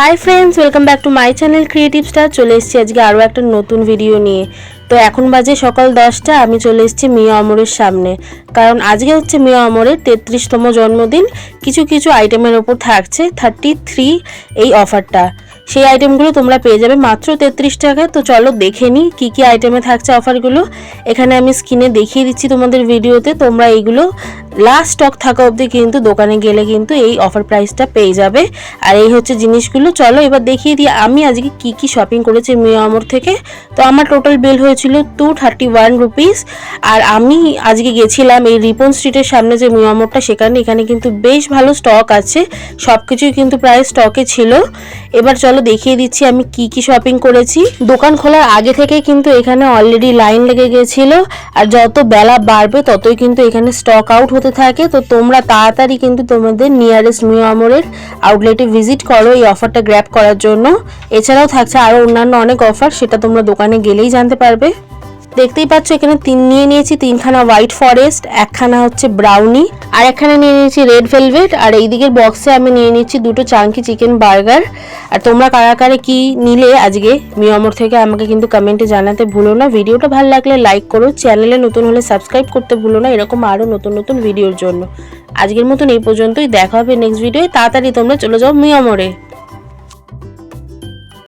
Hi friends welcome back to my channel creative star চলে এসেছি আজকে আরও একটা নতুন ভিডিও নিয়ে। তো এখন বাজে সকাল দশটা, আমি চলে এসেছি মিয়া অমরের সামনে। কারণ আজকে হচ্ছে মিয়া অমরের তেত্রিশতম জন্মদিন। কিছু কিছু আইটেমের ওপর থাকছে থার্টি থ্রি এই অফারটা সেই আইটেমগুলো তোমরা পেয়ে যাবে। মাত্র তেত্রিশ টাকায় তো চলো দেখে নিই কী কী আইটেমে থাকছে অফারগুলো এখানে আমি স্ক্রিনে দেখিয়ে দিচ্ছি তোমাদের ভিডিওতে তোমরা এইগুলো লাস্ট স্টক থাকা অবধি কিন্তু দোকানে গেলে কিন্তু এই অফার প্রাইসটা পেয়ে যাবে। আর এই হচ্ছে জিনিসগুলো। চলো এবার দেখিয়ে দিই আমি আজকে কি কি শপিং করেছি মিয়া আমর থেকে। তো আমার টোটাল বিল হয়েছিল টু থার্টি ওয়ান রুপিস আর আমি আজকে গেছিলাম এই রিপন স্ট্রিটের সামনে যে মিয়া আমরটা সেখানে এখানে কিন্তু বেশ ভালো স্টক আছে। সব কিছুই কিন্তু প্রায় স্টকে ছিল। এবার চলো দেখিয়ে দিচ্ছি আমি কি কি শপিং করেছি। দোকান খোলার আগে থেকে কিন্তু এখানে অলরেডি লাইন লেগে গেছিল। আর যত বেলা বাড়বে ততই কিন্তু এখানে স্টক আউট হতে থাকে। তো তোমরা তাড়াতাড়ি কিন্তু তোমাদের নিয়ারেস্ট মিও আমরের আউটলেটে ভিজিট করো এই অফারটা গ্র্যাব করার জন্য। এছাড়াও থাকছে আরও অন্যান্য অনেক অফার সেটা তোমরা দোকানে গেলেই জানতে পারবে। দেখতেই পাচ্ছ, এখানে তিন নিয়ে নিয়েছি, তিনখানা হোয়াইট ফরেস্ট একখানা হচ্ছে ব্রাউনি আর একখানা নিয়ে নিয়েছি রেড ভেলভেট আর এই দিকের বক্সে আমি নিয়ে নিচ্ছি দুটো চাঙ্কি চিকেন বার্গার আর তোমরা কারা কারে কি নিলে আজকে মিয়ামর থেকে আমাকে কিন্তু কমেন্টে জানাতে ভুলো না। ভিডিওটা ভালো লাগলে লাইক করো চ্যানেলে নতুন হলে সাবস্ক্রাইব করতে ভুলো না, এরকম আরও নতুন নতুন ভিডিওর জন্য। আজকের মতন এই পর্যন্তই, দেখা হবে নেক্সট ভিডিওয়ে তাড়াতাড়ি তোমরা চলে যাও মিয়ামরে